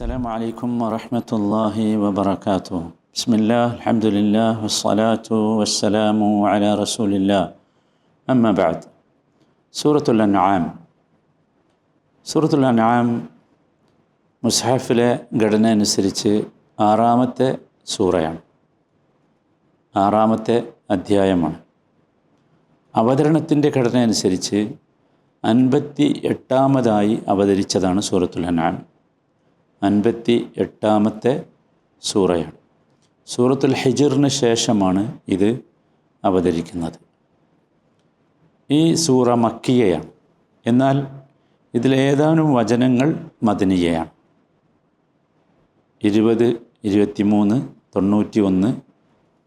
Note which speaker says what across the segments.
Speaker 1: السلام عليكم ورحمة الله وبركاته بسم الله الحمد لله والصلاة والسلام على رسول الله أما بعد سورة الأنعام سورة الأنعام മുസ്ഹാഫിലെ ഘടന അനുസരിച്ച് ആറാമത്തെ സൂറയാണ് ആറാമത്തെ അധ്യായമാണ് അവതരണത്തിൻ്റെ ഘടന അനുസരിച്ച് അൻപത്തി എട്ടാമതായി അവതരിച്ചതാണ് സൂറത്തുൽ അനാം അൻപത്തി എട്ടാമത്തെ സൂറയാണ്. സൂറത്തുൽ ഹിജറിന് ശേഷമാണ് ഇത് അവതരിക്കുന്നത്. ഈ സൂറ മക്കിയയാണ്. എന്നാൽ ഇതിലേതാനും വചനങ്ങൾ മദനീയയാണ്. ഇരുപത് ഇരുപത്തിമൂന്ന് തൊണ്ണൂറ്റി ഒന്ന്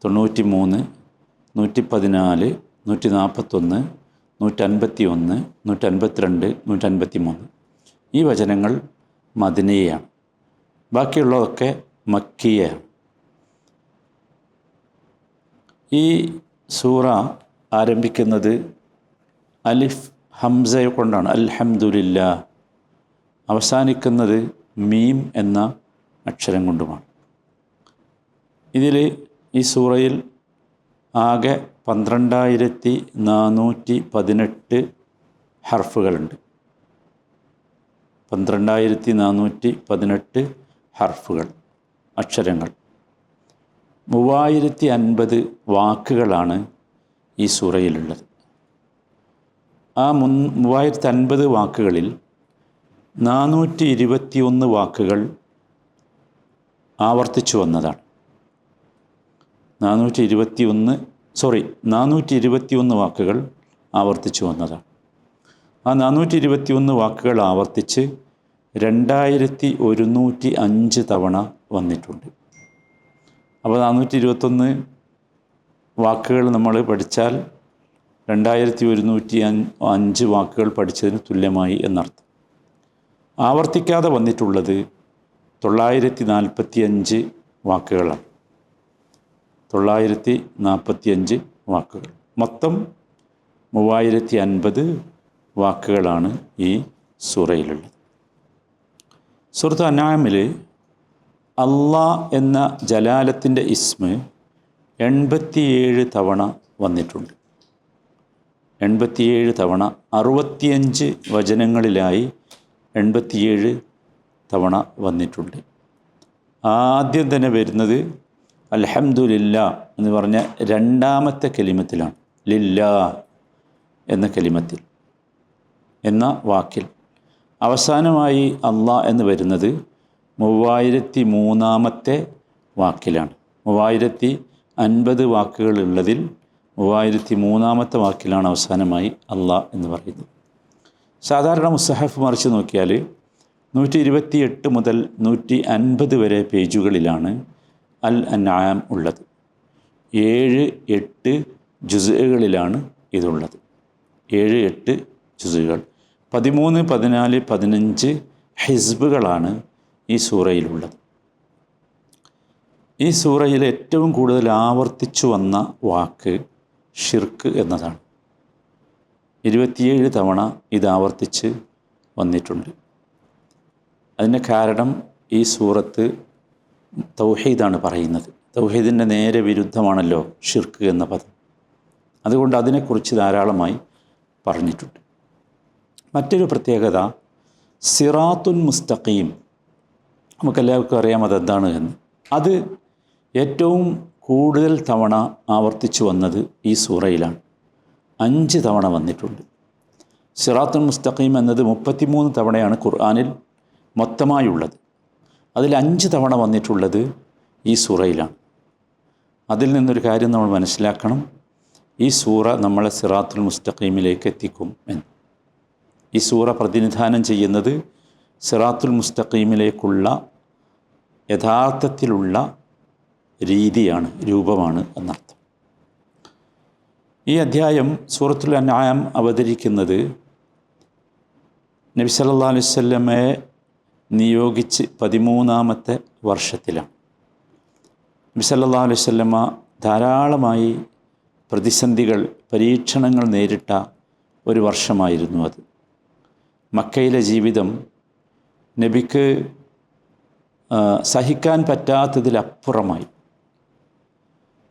Speaker 1: തൊണ്ണൂറ്റി മൂന്ന് നൂറ്റി പതിനാല് നൂറ്റി നാൽപ്പത്തൊന്ന് നൂറ്റൻപത്തി ഒന്ന് നൂറ്റൻപത്തിരണ്ട് നൂറ്റൻപത്തി മൂന്ന് ഈ വചനങ്ങൾ മദനീയാണ് ബാക്കിയുള്ളതൊക്കെ മക്കിയാണ് ഈ സൂറ ആരംഭിക്കുന്നത് അലിഫ് ഹംസയെ കൊണ്ടാണ്. അൽഹംദുലില്ല. അവസാനിക്കുന്നത് മീം എന്ന അക്ഷരം കൊണ്ടുമാണ്. ഇതിൽ ഈ സൂറയിൽ ആകെ പന്ത്രണ്ടായിരത്തി നാനൂറ്റി പതിനെട്ട് ഹർഫുകളുണ്ട്. പന്ത്രണ്ടായിരത്തി നാനൂറ്റി പതിനെട്ട് ഹർഫുകൾ അക്ഷരങ്ങൾ. മൂവായിരത്തി അൻപത് വാക്കുകളാണ് ഈ സൂറയിലുള്ളത്. ആ മുൻ മൂവായിരത്തി അൻപത് വാക്കുകളിൽ നാനൂറ്റി ഇരുപത്തി ഒന്ന് വാക്കുകൾ ആവർത്തിച്ചു വന്നതാണ്. നാനൂറ്റി ഇരുപത്തി ഒന്ന് സോറി നാനൂറ്റി ഇരുപത്തി ഒന്ന് വാക്കുകൾ ആവർത്തിച്ചു വന്നതാണ്. ആ നാനൂറ്റി ഇരുപത്തി ഒന്ന് വാക്കുകൾ ആവർത്തിച്ച് രണ്ടായിരത്തി ഒരുന്നൂറ്റി അഞ്ച് തവണ വന്നിട്ടുണ്ട്. അപ്പോൾ നാനൂറ്റി ഇരുപത്തൊന്ന് വാക്കുകൾ നമ്മൾ പഠിച്ചാൽ രണ്ടായിരത്തി ഒരുന്നൂറ്റി അഞ്ച് വാക്കുകൾ പഠിച്ചതിന് തുല്യമായി എന്നർത്ഥം. ആവർത്തിക്കാതെ വന്നിട്ടുള്ളത് തൊള്ളായിരത്തി നാൽപ്പത്തി അഞ്ച് വാക്കുകളാണ്. തൊള്ളായിരത്തി നാൽപ്പത്തി അഞ്ച് വാക്കുകൾ. മൊത്തം മൂവായിരത്തി അൻപത് വാക്കുകളാണ് ഈ സൂറയിലുള്ളത്. സുഹൃത്ത് അനാമിൽ അള്ളാ എന്ന ജലാലത്തിന്റെ ഇസ്മ് എൺപത്തിയേഴ് തവണ വന്നിട്ടുണ്ട്. എൺപത്തിയേഴ് തവണ അറുപത്തിയഞ്ച് വചനങ്ങളിലായി എൺപത്തിയേഴ് തവണ വന്നിട്ടുണ്ട്. ആദ്യം തന്നെ വരുന്നത് അൽഹംദുലില്ല എന്ന് പറഞ്ഞ രണ്ടാമത്തെ കലിമത്തിലാണ്. ലില്ല എന്ന കലിമത്തിൽ. എന്ന വാക്കിൽ. അവസാനമായി അള്ളാ എന്ന് വരുന്നത് മൂവായിരത്തി മൂന്നാമത്തെ വാക്കിലാണ്. മൂവായിരത്തി അൻപത് വാക്കുകളുള്ളതിൽ മൂവായിരത്തി മൂന്നാമത്തെ വാക്കിലാണ് അവസാനമായി അള്ളാ എന്ന് പറയുന്നത്. സാധാരണ മുസ്സഹഫ് മറിച്ച് നോക്കിയാൽ നൂറ്റി ഇരുപത്തി എട്ട് മുതൽ നൂറ്റി അൻപത് വരെ പേജുകളിലാണ് അൽ അൻആം ഉള്ളത്. ഏഴ് എട്ട് ജുസുകളിലാണ് ഇതുള്ളത്. ഏഴ് എട്ട് ജുസുകൾ പതിമൂന്ന് പതിനാല് പതിനഞ്ച് ഹിസ്ബുകളാണ് ഈ സൂറയിലുള്ളത്. ഈ സൂറയിൽ ഏറ്റവും കൂടുതൽ ആവർത്തിച്ചു വന്ന വാക്ക് ഷിർക്ക് എന്നതാണ്. ഇരുപത്തിയേഴ് തവണ ഇത് ആവർത്തിച്ച് വന്നിട്ടുണ്ട്. അതിന്റെ കാരണം ഈ സൂറത്ത് തൗഹീദാണ് പറയുന്നത്. തൗഹീദിന്റെ നേരെ വിരുദ്ധമാണല്ലോ ഷിർക്ക് എന്ന പദം. അതുകൊണ്ട് അതിനെക്കുറിച്ച് ധാരാളമായി പറഞ്ഞിട്ടുണ്ട്. മറ്റൊരു പ്രത്യേകത സിറാത്തുൽ മുസ്തഖീം. നമുക്കെല്ലാവർക്കും അറിയാം അതെന്താണ് എന്ന്. അത് ഏറ്റവും കൂടുതൽ തവണ ആവർത്തിച്ചു വന്നത് ഈ സൂറയിലാണ്. അഞ്ച് തവണ വന്നിട്ടുണ്ട്. സിറാത്തുൽ മുസ്തഖീം എന്നത് മുപ്പത്തിമൂന്ന് തവണയാണ് ഖുർആാനിൽ മൊത്തമായുള്ളത്. അതിൽ അഞ്ച് തവണ വന്നിട്ടുള്ളത് ഈ സൂറയിലാണ്. അതിൽ നിന്നൊരു കാര്യം നമ്മൾ മനസ്സിലാക്കണം. ഈ സൂറ നമ്മളെ സിറാത്തുൽ മുസ്തഖീമിലേക്ക് എത്തിക്കും എന്ന്. ഈ സൂറ പ്രതിനിധാനം ചെയ്യുന്നത് സിറാത്തുൽ മുസ്തഖീമിലേക്കുള്ള യഥാർത്ഥത്തിലുള്ള രീതിയാണ് രൂപമാണ് എന്നർത്ഥം. ഈ അധ്യായം സൂറത്തുൽ അനായം അവതരിക്കുന്നത് നബി സല്ലാ അലൈഹി സ്വല്ലമയെ നിയോഗിച്ച് പതിമൂന്നാമത്തെ വർഷത്തിലാണ്. നബി സല്ലാ അലൈഹി സ്വല്ലമ്മ ധാരാളമായി പ്രതിസന്ധികൾ പരീക്ഷണങ്ങൾ നേരിട്ട ഒരു വർഷമായിരുന്നു അത്. മക്കയിലെ ജീവിതം നബിക്ക് സഹിക്കാൻ പറ്റാത്തതിലപ്പുറമായി.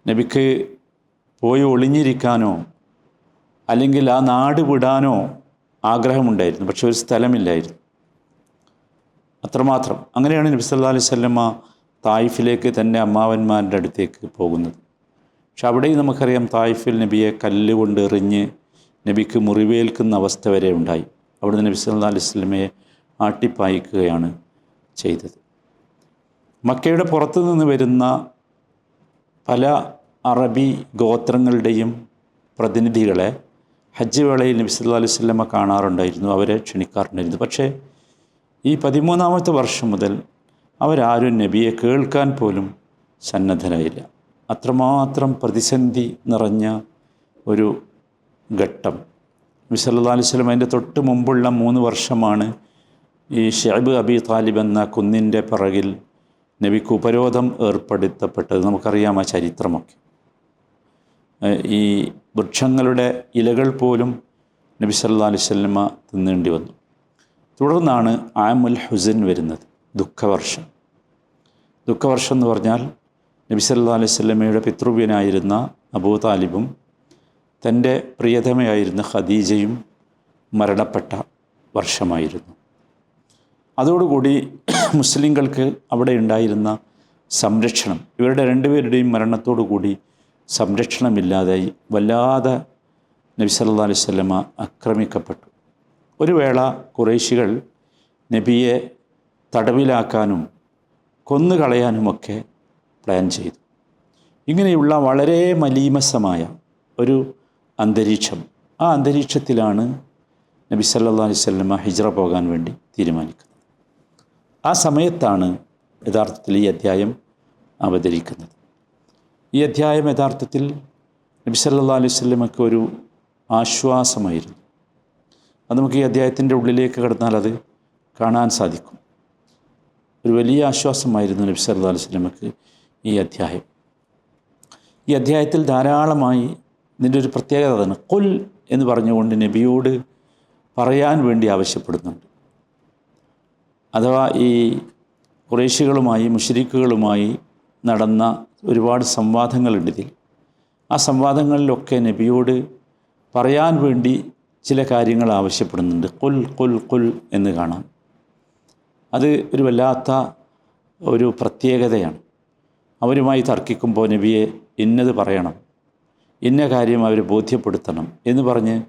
Speaker 1: നബിക്ക് പോയി ഒളിഞ്ഞിരിക്കാനോ അല്ലെങ്കിൽ ആ നാട് വിടാനോ ആഗ്രഹമുണ്ടായിരുന്നു പക്ഷെ ഒരു സ്ഥലമില്ലായിരുന്നു. അത്രമാത്രം. അങ്ങനെയാണ് നബി സല്ലാ അലൈഹി സ്വല്ലമ്മ തായിഫിലേക്ക് തന്റെ അമ്മാവന്മാരുടെ അടുത്തേക്ക് പോകുന്നത്. പക്ഷെ അവിടെയും നമുക്കറിയാം തായിഫിൽ നബിയെ കല്ലുകൊണ്ട് എറിഞ്ഞ് നബിക്ക് മുറിവേൽക്കുന്ന അവസ്ഥ വരെ ഉണ്ടായി. അവിടുന്ന് നബി സല്ലാ സ്വലമയെ ആട്ടിപ്പായിക്കുകയാണ് ചെയ്തത്. മക്കയുടെ പുറത്തു നിന്ന് വരുന്ന പല അറബി ഗോത്രങ്ങളുടെയും പ്രതിനിധികളെ ഹജ്ജ് വേളയിൽ നബി സല്ലാ അലൈഹി വസല്ലമ കാണാറുണ്ടായിരുന്നു അവരെ ക്ഷണിക്കാറുണ്ടായിരുന്നു. പക്ഷേ ഈ പതിമൂന്നാമത്തെ വർഷം മുതൽ അവരാരും നബിയെ കേൾക്കാൻ പോലും സന്നദ്ധരായില്ല. അത്രമാത്രം പ്രതിസന്ധി നിറഞ്ഞ ഒരു ഘട്ടം നബി സല്ലല്ലാഹു അലൈഹി വസല്ലം അതിന്റെ തൊട്ട് മുമ്പുള്ള മൂന്ന് വർഷമാണ് ഈ ഷെയ്ബ് അബി താലിബ് എന്ന കുന്നിന്റെ പിറകിൽ നബിക്ക് ഉപരോധം ഏർപ്പെടുത്തപ്പെട്ടത്. നമുക്കറിയാം ആ ചരിത്രമൊക്കെ. ഈ വൃക്ഷങ്ങളുടെ ഇലകൾ പോലും നബി സല്ലാ അലൈഹി സ്വല്ലമ തിന്നേണ്ടി വന്നു. തുടർന്നാണ് ആമുൽ ഹുസൻ വരുന്നത് ദുഃഖവർഷം. ദുഃഖവർഷം എന്ന് പറഞ്ഞാൽ നബി സല്ലാ അലൈഹി സ്വല്ലമയുടെ പിതൃവ്യനായിരുന്ന അബൂ താലിബും തന്റെ പ്രിയതമയായിരുന്ന ഖദീജയും മരണപ്പെട്ട വർഷമായിരുന്നു. അതോടുകൂടി മുസ്ലിങ്ങൾക്ക് അവിടെ ഉണ്ടായിരുന്ന സംരക്ഷണം ഇവരുടെ രണ്ടുപേരുടെയും മരണത്തോടുകൂടി സംരക്ഷണമില്ലാതായി വല്ലാതെ നബി സല്ലാ അലൈഹി സ്വലമ ആക്രമിക്കപ്പെട്ടു. ഒരു വേള കുറേശികൾ നബിയെ തടവിലാക്കാനും കൊന്നുകളയാനുമൊക്കെ പ്ലാൻ ചെയ്തു. ഇങ്ങനെയുള്ള വളരെ മലീമസമായ ഒരു അന്തരീക്ഷം. ആ അന്തരീക്ഷത്തിലാണ് നബി സല്ലാ അലൈഹി ഹിജ്ര പോകാൻ വേണ്ടി തീരുമാനിക്കുന്നത്. ആ സമയത്താണ് യഥാർത്ഥത്തിൽ ഈ അധ്യായം അവതരിക്കുന്നത്. ഈ അധ്യായം യഥാർത്ഥത്തിൽ നബി സല്ലാ അലൈഹി വസല്ലമക്ക് ഒരു ആശ്വാസമായിരുന്നു. അത് നമുക്ക് ഈ അധ്യായത്തിന്റെ ഉള്ളിലേക്ക് കടന്നാൽ അത് കാണാൻ സാധിക്കും. ഒരു വലിയ ആശ്വാസമായിരുന്നു നബി സല്ലല്ലാഹു അലൈഹി ഈ അധ്യായം. ഈ അധ്യായത്തിൽ ധാരാളമായി ഇതിന്റെ ഒരു പ്രത്യേകത അതാണ് കൊൽ എന്ന് പറഞ്ഞുകൊണ്ട് നബിയോട് പറയാൻ വേണ്ടി ആവശ്യപ്പെടുന്നുണ്ട്. അഥവാ ഈ കുറേശികളുമായി മുഷരിക്കുകളുമായി നടന്ന ഒരുപാട് സംവാദങ്ങളുണ്ട് ഇതിൽ. ആ സംവാദങ്ങളിലൊക്കെ നബിയോട് പറയാൻ വേണ്ടി ചില കാര്യങ്ങൾ ആവശ്യപ്പെടുന്നുണ്ട്. കൊൽ കൊൽ കൊൽ എന്ന് കാണാം. അത് ഒരു വല്ലാത്ത ഒരു പ്രത്യേകതയാണ്. അവരുമായി തർക്കിക്കുമ്പോൾ നബിയെ ഇന്നത് പറയണം. ഇന്ന കാര്യം അവരെ ബോധ്യപ്പെടുത്തണം എന്ന് പറഞ്ഞ്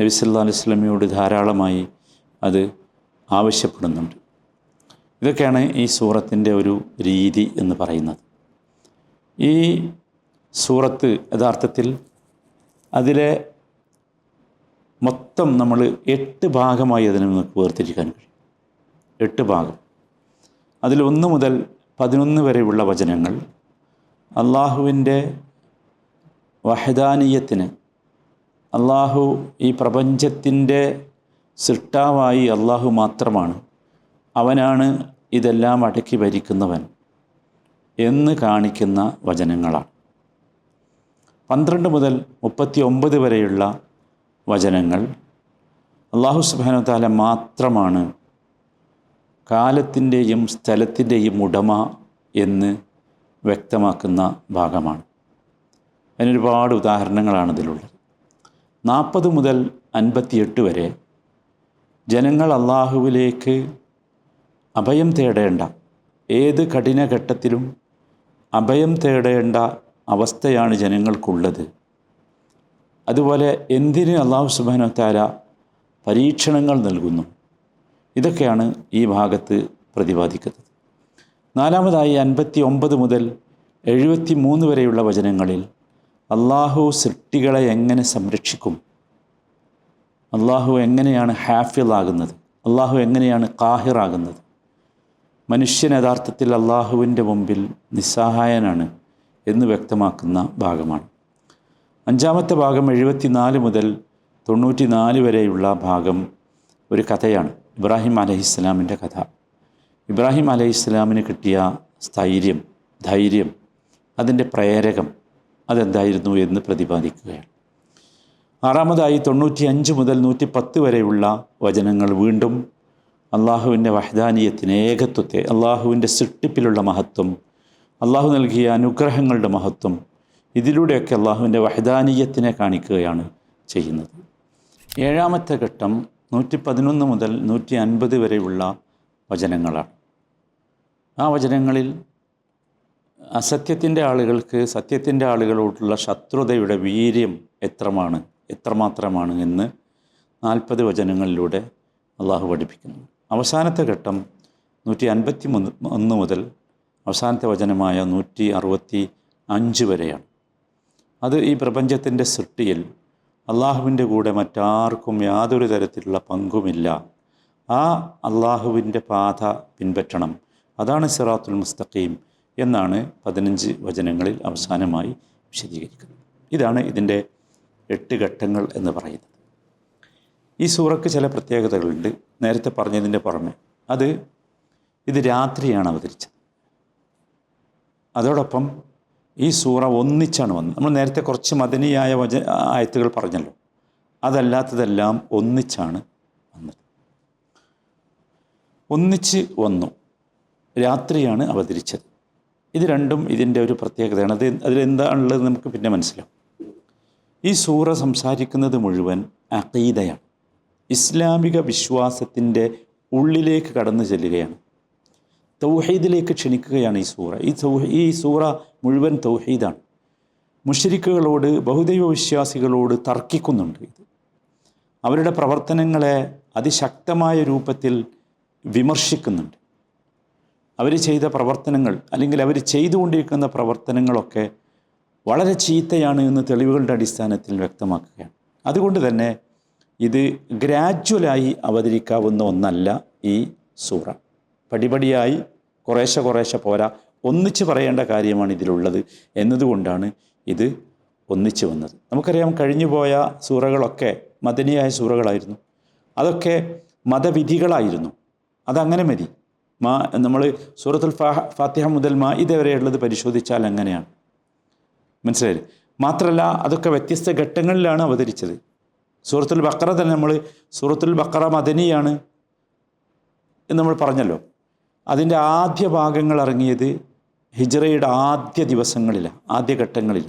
Speaker 1: നബി സല്ലല്ലാഹു അലൈഹി ധാരാളമായി അത് ആവശ്യപ്പെടുന്നുണ്ട്. ഇതൊക്കെയാണ് ഈ സൂറത്തിന്റെ ഒരു രീതി എന്ന് പറയുന്നത്. ഈ സൂറത്ത് യഥാർത്ഥത്തിൽ അതിലെ മൊത്തം നമ്മൾ എട്ട് ഭാഗമായി അതിനെ നമുക്ക് വേർതിരിക്കാൻ കഴിയും. എട്ട് ഭാഗം. അതിൽ ഒന്ന് മുതൽ പതിനൊന്ന് വരെയുള്ള വചനങ്ങൾ അള്ളാഹുവിന്റെ വഹദാനീയത്തിന്. അള്ളാഹു ഈ പ്രപഞ്ചത്തിന്റെ സൃഷ്ടാവായി അള്ളാഹു മാത്രമാണ്. അവനാണ് ഇതെല്ലാം അടക്കി ഭരിക്കുന്നവൻ എന്ന് കാണിക്കുന്ന വചനങ്ങളാണ്. പന്ത്രണ്ട് മുതൽ മുപ്പത്തി ഒമ്പത് വരെയുള്ള വചനങ്ങൾ അള്ളാഹു സുബാന താല മാത്രമാണ് കാലത്തിന്റെയും സ്ഥലത്തിന്റെയും ഉടമ എന്ന് വ്യക്തമാക്കുന്ന ഭാഗമാണ്. അതിനൊരുപാട് ഉദാഹരണങ്ങളാണ് ഇതിലുള്ളത് നാൽപ്പത് മുതൽ അൻപത്തിയെട്ട് വരെ ജനങ്ങൾ അള്ളാഹുവിലേക്ക് അഭയം തേടേണ്ട ഏത് കഠിനഘട്ടത്തിലും അഭയം തേടേണ്ട അവസ്ഥയാണ് ജനങ്ങൾക്കുള്ളത്. അതുപോലെ എന്തിന് അള്ളാഹു സുബാനോ താര പരീക്ഷണങ്ങൾ നൽകുന്നു? ഇതൊക്കെയാണ് ഈ ഭാഗത്ത് പ്രതിപാദിക്കുന്നത്. നാലാമതായി അൻപത്തി ഒമ്പത് മുതൽ എഴുപത്തി മൂന്ന് വരെയുള്ള വചനങ്ങളിൽ അള്ളാഹു സൃഷ്ടികളെ എങ്ങനെ സംരക്ഷിക്കും? അള്ളാഹു എങ്ങനെയാണ് ഹാഫിളാകുന്നത്? അള്ളാഹു എങ്ങനെയാണ് കാഹിറാകുന്നത് മനുഷ്യൻ യഥാർത്ഥത്തിൽ അള്ളാഹുവിന്റെ മുമ്പിൽ നിസ്സഹായനാണ് എന്ന് വ്യക്തമാക്കുന്ന ഭാഗമാണ്. അഞ്ചാമത്തെ ഭാഗം എഴുപത്തിനാല് മുതൽ തൊണ്ണൂറ്റി നാല് വരെയുള്ള ഭാഗം ഒരു കഥയാണ്. ഇബ്രാഹിം അലഹിസ്ലാമിന്റെ കഥ. ഇബ്രാഹിം അലഹിസ്ലാമിന് കിട്ടിയ സ്ഥൈര്യം ധൈര്യം അതിന്റെ പ്രേരകം അതെന്തായിരുന്നു എന്ന് പ്രതിപാദിക്കുകയാണ്. ആറാമതായി തൊണ്ണൂറ്റി അഞ്ച് മുതൽ നൂറ്റി പത്ത് വരെയുള്ള വചനങ്ങൾ വീണ്ടും അള്ളാഹുവിന്റെ വഹദാനീയത്തിന് ഏകത്വത്തെ അള്ളാഹുവിന്റെ സൃഷ്ടിപ്പിലുള്ള മഹത്വം അള്ളാഹു നൽകിയ അനുഗ്രഹങ്ങളുടെ മഹത്വം ഇതിലൂടെയൊക്കെ അള്ളാഹുവിന്റെ വഹദാനീയത്തിനെ കാണിക്കുകയാണ് ചെയ്യുന്നത്. ഏഴാമത്തെ ഘട്ടം നൂറ്റി പതിനൊന്ന് മുതൽ നൂറ്റി അൻപത് വരെയുള്ള വചനങ്ങളാണ്. ആ വചനങ്ങളിൽ അസത്യത്തിന്റെ ആളുകൾക്ക് സത്യത്തിന്റെ ആളുകളോടുള്ള ശത്രുതയുടെ വീര്യം എത്രമാണ്? എത്രമാത്രമാണ് എന്ന് നാൽപ്പത് വചനങ്ങളിലൂടെ അള്ളാഹു പഠിപ്പിക്കുന്നു. അവസാനത്തെ ഘട്ടം നൂറ്റി അൻപത്തി ഒന്ന് മുതൽ അവസാനത്തെ വചനമായ നൂറ്റി അറുപത്തി അഞ്ച് വരെയാണ്. അത് ഈ പ്രപഞ്ചത്തിന്റെ സൃഷ്ടിയിൽ അള്ളാഹുവിന്റെ കൂടെ മറ്റാർക്കും യാതൊരു തരത്തിലുള്ള പങ്കുമില്ല. ആ അള്ളാഹുവിന്റെ പാത പിൻപറ്റണം. അതാണ് സിറാത്തുൽ മുസ്തഖീം. എന്നാണ് പതിനഞ്ച് വചനങ്ങളിൽ അവസാനമായി വിശദീകരിക്കുന്നത്. ഇതാണ് ഇതിന്റെ എട്ട് ഘട്ടങ്ങൾ എന്ന് പറയുന്നത്. ഈ സൂറക്ക് ചില പ്രത്യേകതകളുണ്ട്. നേരത്തെ പറഞ്ഞതിന്റെ പുറമെ അത് ഇത് രാത്രിയാണ് അവതരിച്ചത്. അതോടൊപ്പം ഈ സൂറ ഒന്നിച്ചാണ് വന്നത്. നമ്മൾ നേരത്തെ കുറച്ച് മദനിയായ വച ആയത്തുകൾ പറഞ്ഞല്ലോ. അതല്ലാത്തതെല്ലാം ഒന്നിച്ചാണ് വന്നത്. ഒന്നിച്ച് വന്നു. രാത്രിയാണ് അവതരിച്ചത്. ഇത് രണ്ടും ഇതിന്റെ ഒരു പ്രത്യേകതയാണ്. അത് അതിലെന്താണുള്ളത് നമുക്ക് പിന്നെ മനസ്സിലാവും. ഈ സൂറ സംസാരിക്കുന്നത് മുഴുവൻ അഖീദയാണ്. ഇസ്ലാമിക വിശ്വാസത്തിന്റെ ഉള്ളിലേക്ക് കടന്നു ചെല്ലുകയാണ്. തൗഹീദിലേക്ക് ക്ഷണിക്കുകയാണ് ഈ സൂറ. ഈ ഈ സൂറ മുഴുവൻ തൗഹീദാണ്. മുഷരിക്കുകളോട് ബഹുദൈവ വിശ്വാസികളോട് തർക്കിക്കുന്നുണ്ട് ഇത്. അവരുടെ പ്രവർത്തനങ്ങളെ അതിശക്തമായ രൂപത്തിൽ വിമർശിക്കുന്നുണ്ട്. അവർ ചെയ്ത പ്രവർത്തനങ്ങൾ അല്ലെങ്കിൽ അവർ ചെയ്തുകൊണ്ടിരിക്കുന്ന പ്രവർത്തനങ്ങളൊക്കെ വളരെ ചീത്തയാണ് എന്ന് തെളിവുകളുടെ അടിസ്ഥാനത്തിൽ വ്യക്തമാക്കുകയാണ്. അതുകൊണ്ട് തന്നെ ഇത് ഗ്രാജ്വലായി അവതരിക്കാവുന്ന ഒന്നല്ല ഈ സൂറ. പടിപടിയായി കുറേശ്ശെ കുറേശ്ശെ പോരാ. ഒന്നിച്ച് പറയേണ്ട കാര്യമാണ് ഇതിലുള്ളത് എന്നതുകൊണ്ടാണ് ഇത് ഒന്നിച്ചു വന്നത്. നമുക്കറിയാം കഴിഞ്ഞുപോയ സൂറകളൊക്കെ മദനിയായ സൂറകളായിരുന്നു. അതൊക്കെ മതവിധികളായിരുന്നു. അതങ്ങനെ മതി. മാ നമ്മൾ സൂറത്തുൽ ഫാത്തിഹ മുതൽ മാ ഉള്ളത് പരിശോധിച്ചാൽ അങ്ങനെയാണ്. മനസ്സിലായില്ലേ? മാത്രമല്ല അതൊക്കെ വ്യത്യസ്ത ഘട്ടങ്ങളിലാണ് അവതരിച്ചത്. സൂറത്തുൽ ബക്കറ തന്നെ നമ്മൾ സൂറത്തുൽ ബക്കറ മദനിയാണ് എന്ന് നമ്മൾ പറഞ്ഞല്ലോ. അതിന്റെ ആദ്യ ഭാഗങ്ങൾ ഇറങ്ങിയത് ഹിജ്റയുടെ ആദ്യ ദിവസങ്ങളിലാണ് ഘട്ടങ്ങളിൽ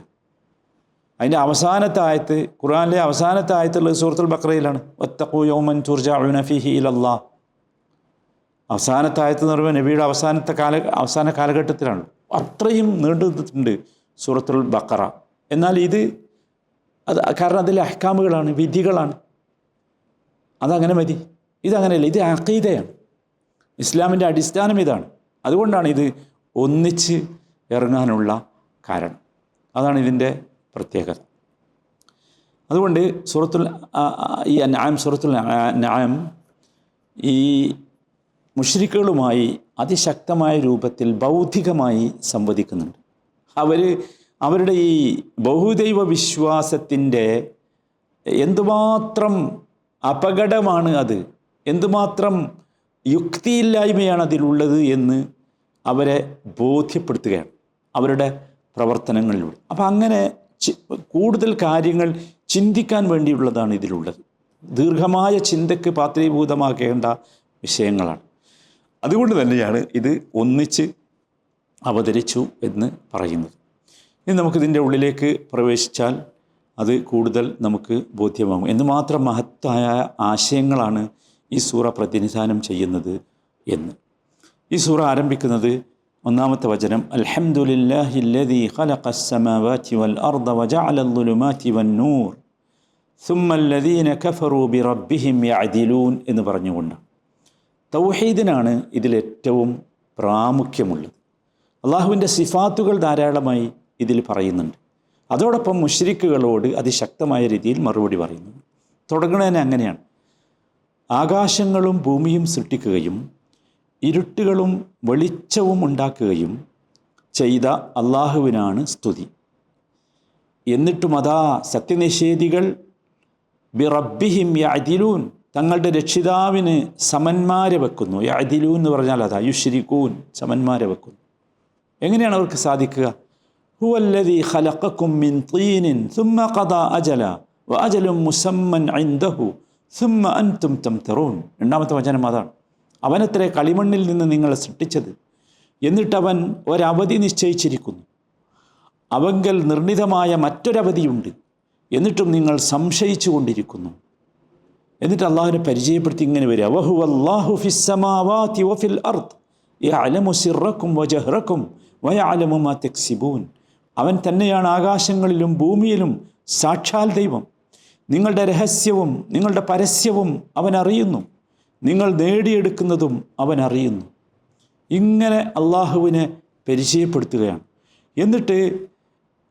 Speaker 1: അതിന്റെ അവസാനത്തെ ആയത്ത് ഖുർആനിലെ അവസാനത്തെ സൂറത്തുൽ ബക്രയിലാണ് ഒത്തഖു യൗമൻ തുർജാഉന ഫീഹി ഇലല്ലാ അവസാനത്തെ ആയത്ത് എന്ന് പറയുമ്പോൾ നബിയുടെ അവസാനത്തെ കാല അവസാന കാലഘട്ടത്തിലാണ്. അത്രയും നീണ്ടു നിന്നിട്ടുണ്ട് സൂറത്തുൽ ബക്കറ. എന്നാൽ ഇത് അത് കാരണം അതിലെ അഹ്കാമുകളാണ് വിധികളാണ്. അതങ്ങനെ മതി. ഇതങ്ങനെയല്ല ഇത് അക്കീതയാണ് ഇസ്ലാമിന്റെ അടിസ്ഥാനം ഇതാണ്. അതുകൊണ്ടാണ് ഇത് ഒന്നിച്ച് ഇറങ്ങാനുള്ള കാരണം. അതാണ് ഇതിന്റെ പ്രത്യേകത. അതുകൊണ്ട് സൂറത്തുൽ ഈ നായം സൂറത്തുൽ നായം ഈ മുഷ്രിക്കുകളുമായി അതിശക്തമായ രൂപത്തിൽ ബൗദ്ധികമായി സംവദിക്കുന്നുണ്ട്. അവർ അവരുടെ ഈ ബഹുദൈവ വിശ്വാസത്തിന്റെ എന്തുമാത്രം അപകടമാണ് അത്? എന്തുമാത്രം യുക്തിയില്ലായ്മയാണ് അതിലുള്ളത് എന്ന് അവരെ ബോധ്യപ്പെടുത്തുകയാണ് അവരുടെ പ്രവർത്തനങ്ങളിലൂടെ. അപ്പം അങ്ങനെ കൂടുതൽ കാര്യങ്ങൾ ചിന്തിക്കാൻ വേണ്ടിയുള്ളതാണ് ഇതിലുള്ളത്. ദീർഘമായ ചിന്തയ്ക്ക് പാത്രീഭൂതമാക്കേണ്ട വിഷയങ്ങളാണ്. അതുകൊണ്ട് തന്നെയാണ് ഇത് ഒന്നിച്ച് അവതരിച്ചു എന്ന് പറയുന്നത്. ഇനി നമുക്കിതിന്റെ ഉള്ളിലേക്ക് പ്രവേശിച്ചാൽ അത് കൂടുതൽ നമുക്ക് ബോധ്യമാകും. എന്ന് മാത്രം മഹത്തായ ആശയങ്ങളാണ് ഈ സൂറ പ്രതിനിധാനം ചെയ്യുന്നത് എന്ന്. ഈ സൂറ ആരംഭിക്കുന്നത് ഒന്നാമത്തെ വചനം അൽഹംദുലില്ലാഹില്ലദീ ഖലഖസ്സമാവാതി നൂർ എന്ന് പറഞ്ഞുകൊണ്ട് തൗഹീദിനാണ് ഇതിലേറ്റവും പ്രാമുഖ്യമുള്ളത്. അള്ളാഹുവിന്റെ സിഫാത്തുകൾ ധാരാളമായി ഇതിൽ പറയുന്നുണ്ട്. അതോടൊപ്പം മുഷ്രിക്കുകളോട് അതിശക്തമായ രീതിയിൽ മറുപടി പറയുന്നു. തുടങ്ങുന്നതിന് അങ്ങനെയാണ്. ആകാശങ്ങളും ഭൂമിയും സൃഷ്ടിക്കുകയും ഇരുട്ടുകളും വെളിച്ചവും ഉണ്ടാക്കുകയും ചെയ്ത അള്ളാഹുവിനാണ് സ്തുതി. എന്നിട്ടും അതാ സത്യനിഷേധികൾ ബി റബ്ബിഹിം യഅദിലൂൻ. തങ്ങളുടെ രക്ഷിതാവിന് സമന്മാരെ വെക്കുന്നു. യതിലു എന്ന് പറഞ്ഞാൽ അതാ യുശ്രിക്കൂൻ സമന്മാരെ വെക്കുന്നു. എങ്ങനെയാണ് അവർക്ക് സാധിക്കുക? ഹുവല്ലതി ഖലഖക്കും മിൻ തീനിൻ സുമ്മ ഖദ അജല വ അജലും മുസമ്മൻ ഐന്ദഹു സുമ്മ അൻതും തംതറൂൻ. രണ്ടാമത്തെ വചനം അതാണ്. അവനത്രേ കളിമണ്ണിൽ നിന്ന് നിങ്ങളെ സൃഷ്ടിച്ചത്. എന്നിട്ടവൻ ഒരവധി നിശ്ചയിച്ചിരിക്കുന്നു. അവങ്കൽ നിർണിതമായ മറ്റൊരവധിയുണ്ട്. എന്നിട്ടും നിങ്ങൾ സംശയിച്ചു കൊണ്ടിരിക്കുന്നു എന്നിട്ട് അള്ളാഹുവിനെ പരിചയപ്പെടുത്തി ഇങ്ങനെ വരിക. ഫിസ്സമാവാതി വഫിൽ അവൻ തന്നെയാണ് ആകാശങ്ങളിലും ഭൂമിയിലും സാക്ഷാൽ ദൈവം. നിങ്ങളുടെ രഹസ്യവും നിങ്ങളുടെ പരസ്യവും അവൻ അറിയുന്നു. നിങ്ങൾ നേടിയെടുക്കുന്നതും അവൻ അറിയുന്നു. ഇങ്ങനെ അള്ളാഹുവിനെ പരിചയപ്പെടുത്തുകയാണ്. എന്നിട്ട്